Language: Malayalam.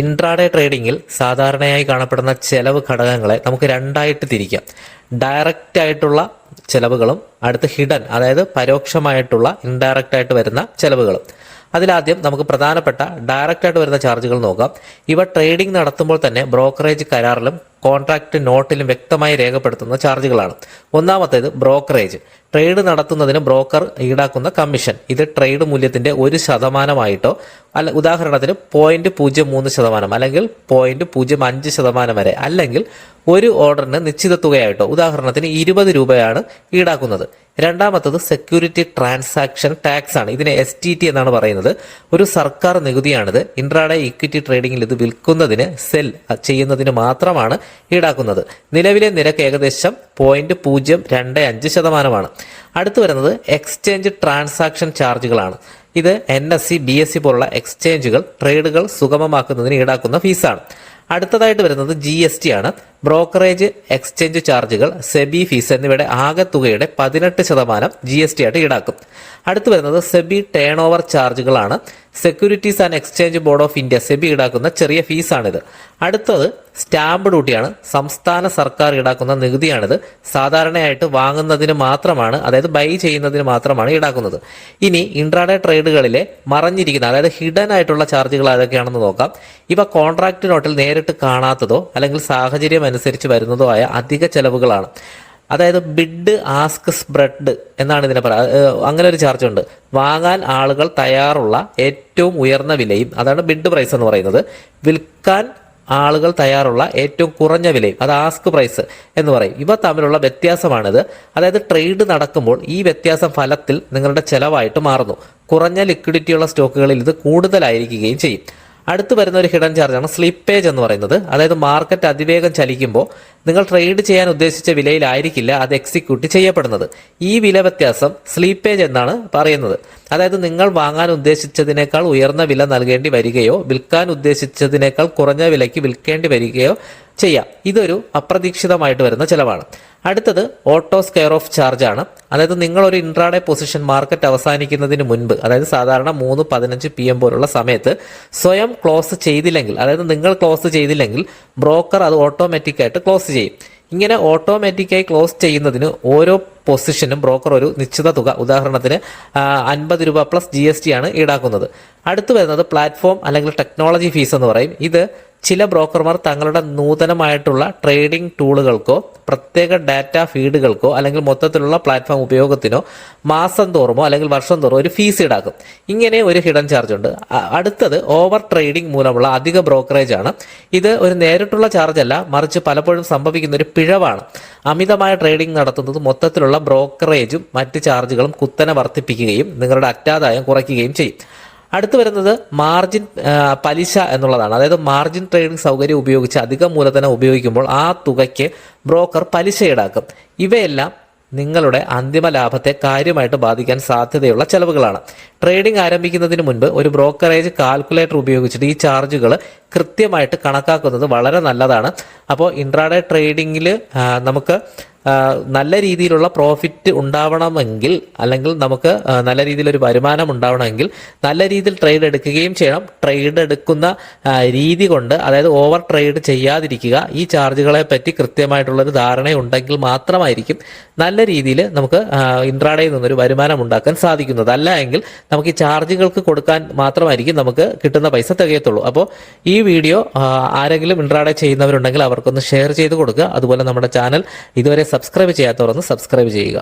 ഇൻട്രാഡേ ട്രേഡിങ്ങിൽ സാധാരണയായി കാണപ്പെടുന്ന ചെലവ് ഘടകങ്ങളെ നമുക്ക് രണ്ടായിട്ട് തിരിക്കാം. ഡയറക്റ്റ് ആയിട്ടുള്ള ചെലവുകളും അടുത്ത് ഹിഡൻ അതായത് പരോക്ഷമായിട്ടുള്ള ഇൻഡയറക്റ്റ് ആയിട്ട് വരുന്ന ചെലവുകളും. അതിലാദ്യം നമുക്ക് പ്രധാനപ്പെട്ട ഡയറക്റ്റായിട്ട് വരുന്ന ചാർജുകൾ നോക്കാം. ഇവ ട്രേഡിംഗ് നടത്തുമ്പോൾ തന്നെ ബ്രോക്കറേജ് കരാറിലും കോൺട്രാക്ട് നോട്ടിലും വ്യക്തമായി രേഖപ്പെടുത്തുന്ന ചാർജുകളാണ് ഒന്നാമത്തേത് ബ്രോക്കറേജ് ട്രേഡ് നടത്തുന്നതിന് ബ്രോക്കർ ഈടാക്കുന്ന കമ്മീഷൻ ഇത് ട്രേഡ് മൂല്യത്തിന്റെ ഒരു ശതമാനമായിട്ടോ അല്ല ഉദാഹരണത്തിന് പോയിന്റ് പൂജ്യം മൂന്ന് ശതമാനം അല്ലെങ്കിൽ പോയിന്റ് പൂജ്യം അഞ്ച് ശതമാനം വരെ അല്ലെങ്കിൽ ഒരു ഓർഡറിന് നിശ്ചിത തുകയായിട്ടോ ഉദാഹരണത്തിന് ഇരുപത് രൂപയാണ് ഈടാക്കുന്നത്. രണ്ടാമത്തത് സെക്യൂരിറ്റി ട്രാൻസാക്ഷൻ ടാക്സ് ആണ്. ഇതിനെ എസ് ടി ടി എന്നാണ് പറയുന്നത്. ഒരു സർക്കാർ നികുതിയാണിത്. ഇൻട്രാഡേ ഇക്വിറ്റി ട്രേഡിംഗിൽ ഇത് വിൽക്കുന്നതിന് സെൽ ചെയ്യുന്നതിന് മാത്രമാണ് ഈടാക്കുന്നത്. നിലവിലെ നിരക്ക് ഏകദേശം പോയിന്റ് പൂജ്യം രണ്ട് അഞ്ച് ശതമാനമാണ്. അടുത്തു വരുന്നത് എക്സ്ചേഞ്ച് ട്രാൻസാക്ഷൻ ചാർജുകളാണ് ഇത് N S C B S C പോലുള്ള എക്സ്ചേഞ്ചുകൾ ട്രേഡുകൾ സുഗമമാക്കുന്നതിന് ഈടാക്കുന്ന ഫീസാണ് അടുത്തതായിട്ട് വരുന്നത് ജി എസ് ടി ആണ്. ബ്രോക്കറേജ് എക്സ്ചേഞ്ച് ചാർജുകൾ സെബി ഫീസ് എന്നിവയുടെ ആകെ തുകയുടെ പതിനെട്ട് ശതമാനം ജി എസ് ടി ആയിട്ട് ഈടാക്കും. അടുത്തു വരുന്നത് SEBI turnover ചാർജുകളാണ്. Securities and exchange board of India SEBI ഈടാക്കുന്ന ചെറിയ ഫീസാണിത്. അടുത്തത് സ്റ്റാമ്പ് ഡ്യൂട്ടിയാണ്. സംസ്ഥാന സർക്കാർ ഈടാക്കുന്ന നികുതിയാണിത്. സാധാരണയായിട്ട് വാങ്ങുന്നതിന് മാത്രമാണ് അതായത് ബൈ ചെയ്യുന്നതിന് മാത്രമാണ് ഈടാക്കുന്നത്. ഇനി ഇൻട്രാഡേ ട്രേഡുകളിലെ മറഞ്ഞിരിക്കുന്ന അതായത് ഹിഡൻ ആയിട്ടുള്ള ചാർജുകൾ ഏതൊക്കെയാണെന്ന് നോക്കാം. ഇവ കോൺട്രാക്ട് നോട്ടിൽ നേരിട്ട് കാണാത്തതോ അല്ലെങ്കിൽ സാഹചര്യം അനുസരിച്ച് വരുന്നതോ ആയ അധിക ചെലവുകളാണ്. അതായത് ബിഡ് ആസ്ക് സ്പ്രെഡ് എന്നാണ് ഇതിനെ പറയുക. അങ്ങനെ ഒരു ചാർജ് ഉണ്ട്. വാങ്ങാൻ ആളുകൾ തയ്യാറുള്ള ഏറ്റവും ഉയർന്ന വിലയും അതാണ് ബിഡ് പ്രൈസ് എന്ന് പറയുന്നത്. വിൽക്കാൻ ആളുകൾ തയ്യാറുള്ള ഏറ്റവും കുറഞ്ഞ വിലയും അത് ആസ്ക് പ്രൈസ് എന്ന് പറയും. ഇവ തമ്മിലുള്ള വ്യത്യാസമാണിത്. അതായത് ട്രേഡ് നടക്കുമ്പോൾ ഈ വ്യത്യാസം ഫലത്തിൽ നിങ്ങളുടെ ചെലവായിട്ട് മാറുന്നു. കുറഞ്ഞ ലിക്വിഡിറ്റിയുള്ള സ്റ്റോക്കുകളിൽ ഇത് കൂടുതലായിരിക്കുകയും ചെയ്യും. അടുത്ത് വരുന്ന ഒരു ഹിഡൻ ചാർജാണ് സ്ലിപ്പേജ് എന്ന് പറയുന്നത്. അതായത് മാർക്കറ്റ് അതിവേഗം ചലിക്കുമ്പോൾ നിങ്ങൾ ട്രേഡ് ചെയ്യാൻ ഉദ്ദേശിച്ച വിലയിലായിരിക്കില്ല അത് എക്സിക്യൂട്ട് ചെയ്യപ്പെടുന്നത്. ഈ വില വ്യത്യാസം സ്ലീപ്പേജ് എന്നാണ് പറയുന്നത്. അതായത് നിങ്ങൾ വാങ്ങാൻ ഉദ്ദേശിച്ചതിനേക്കാൾ ഉയർന്ന വില നൽകേണ്ടി വരികയോ വിൽക്കാൻ ഉദ്ദേശിച്ചതിനേക്കാൾ കുറഞ്ഞ വിലയ്ക്ക് വിൽക്കേണ്ടി വരികയോ ചെയ്യാം. ഇതൊരു അപ്രതീക്ഷിതമായിട്ട് വരുന്ന ചിലവാണ്. അടുത്തത് ഓട്ടോ സ്കെയർ ഓഫ് ചാർജ് ആണ്. അതായത് നിങ്ങൾ ഒരു ഇൻട്രാഡേ പൊസിഷൻ മാർക്കറ്റ് അവസാനിക്കുന്നതിന് മുൻപ് അതായത് സാധാരണ മൂന്ന് പതിനഞ്ച് പി എം പോലുള്ള സമയത്ത് സ്വയം ക്ലോസ് ചെയ്തില്ലെങ്കിൽ അതായത് നിങ്ങൾ ക്ലോസ് ചെയ്തില്ലെങ്കിൽ ബ്രോക്കർ അത് ഓട്ടോമാറ്റിക്കായിട്ട് ക്ലോസ് ചെയ്യും. ഇങ്ങനെ ഓട്ടോമാറ്റിക്കായി ക്ലോസ് ചെയ്യുന്നതിന് ഓരോ പൊസിഷനും ബ്രോക്കർ ഒരു നിശ്ചിത തുക ഉദാഹരണത്തിന് അൻപത് രൂപ പ്ലസ് ജി എസ് ടി ആണ് ഈടാക്കുന്നത്. അടുത്ത് വരുന്നത് പ്ലാറ്റ്ഫോം അല്ലെങ്കിൽ ടെക്നോളജി ഫീസ് എന്ന് പറയും. ഇത് ചില ബ്രോക്കർമാർ തങ്ങളുടെ നൂതനമായിട്ടുള്ള ട്രേഡിംഗ് ടൂളുകൾക്കോ പ്രത്യേക ഡാറ്റ ഫീഡുകൾക്കോ അല്ലെങ്കിൽ മൊത്തത്തിലുള്ള പ്ലാറ്റ്ഫോം ഉപയോഗത്തിനോ മാസം തോറുമോ അല്ലെങ്കിൽ വർഷം തോറും ഒരു ഫീസ് ഈടാക്കും. ഇങ്ങനെ ഒരു ഹിഡൻ ചാർജ് ഉണ്ട്. അടുത്തത് ഓവർ ട്രേഡിംഗ് മൂലമുള്ള അധിക ബ്രോക്കറേജ് ആണ്. ഇത് ഒരു നേരിട്ടുള്ള ചാർജ് അല്ല മറിച്ച് പലപ്പോഴും സംഭവിക്കുന്ന ഒരു പിഴവാണ്. അമിതമായ ട്രേഡിംഗ് നടത്തുന്നത് മൊത്തത്തിലുള്ള ബ്രോക്കറേജും മറ്റ് ചാർജുകളും കുത്തനെ വർദ്ധിപ്പിക്കുകയും നിങ്ങളുടെ അറ്റാദായം കുറയ്ക്കുകയും ചെയ്യും. അടുത്ത് വരുന്നത് മാർജിൻ പലിശ എന്നുള്ളതാണ്. അതായത് മാർജിൻ ട്രേഡിംഗ് സൗകര്യം ഉപയോഗിച്ച് അധിക മൂലധനം ഉപയോഗിക്കുമ്പോൾ ആ തുകയ്ക്ക് ബ്രോക്കർ പലിശ ഈടാക്കും ഇവയെല്ലാം നിങ്ങളുടെ അന്തിമ ലാഭത്തെ കാര്യമായിട്ട് ബാധിക്കാൻ സാധ്യതയുള്ള ചെലവുകളാണ്. ട്രേഡിംഗ് ആരംഭിക്കുന്നതിന് മുൻപ് ഒരു ബ്രോക്കറേജ് കാൽക്കുലേറ്റർ ഉപയോഗിച്ചിട്ട് ഈ ചാർജുകൾ കൃത്യമായിട്ട് കണക്കാക്കുന്നത് വളരെ നല്ലതാണ്. അപ്പോൾ ഇൻട്രാഡേ ട്രേഡിങ്ങിൽ നമുക്ക് നല്ല രീതിയിലുള്ള പ്രോഫിറ്റ് ഉണ്ടാവണമെങ്കിൽ അല്ലെങ്കിൽ നമുക്ക് നല്ല രീതിയിലൊരു വരുമാനം ഉണ്ടാവണമെങ്കിൽ നല്ല രീതിയിൽ ട്രേഡ് എടുക്കുകയും ചെയ്യണം. ട്രേഡ് എടുക്കുന്ന രീതി കൊണ്ട് അതായത് ഓവർ ട്രേഡ് ചെയ്യാതിരിക്കുക. ഈ ചാർജുകളെ പറ്റി കൃത്യമായിട്ടുള്ളൊരു ധാരണ ധാരണയുണ്ടെങ്കിൽ മാത്രമായിരിക്കും നല്ല രീതിയിൽ നമുക്ക് ഇൻട്രാഡയിൽ നിന്നൊരു വരുമാനം ഉണ്ടാക്കാൻ സാധിക്കുന്നത്. അല്ല എങ്കിൽ നമുക്ക് ഈ ചാർജുകൾക്ക് കൊടുക്കാൻ മാത്രമായിരിക്കും നമുക്ക് കിട്ടുന്ന പൈസ തികയത്തുള്ളൂ. അപ്പോൾ ഈ വീഡിയോ ആരെങ്കിലും ഇൻട്രാഡേ ചെയ്യുന്നവരുണ്ടെങ്കിൽ അവർക്കൊന്ന് ഷെയർ ചെയ്ത് കൊടുക്കുക. അതുപോലെ നമ്മുടെ ചാനൽ ഇതുവരെ സബ്സ്ക്രൈബ് ചെയ്യാത്തവർ ഒന്ന് സബ്സ്ക്രൈബ് ചെയ്യുക.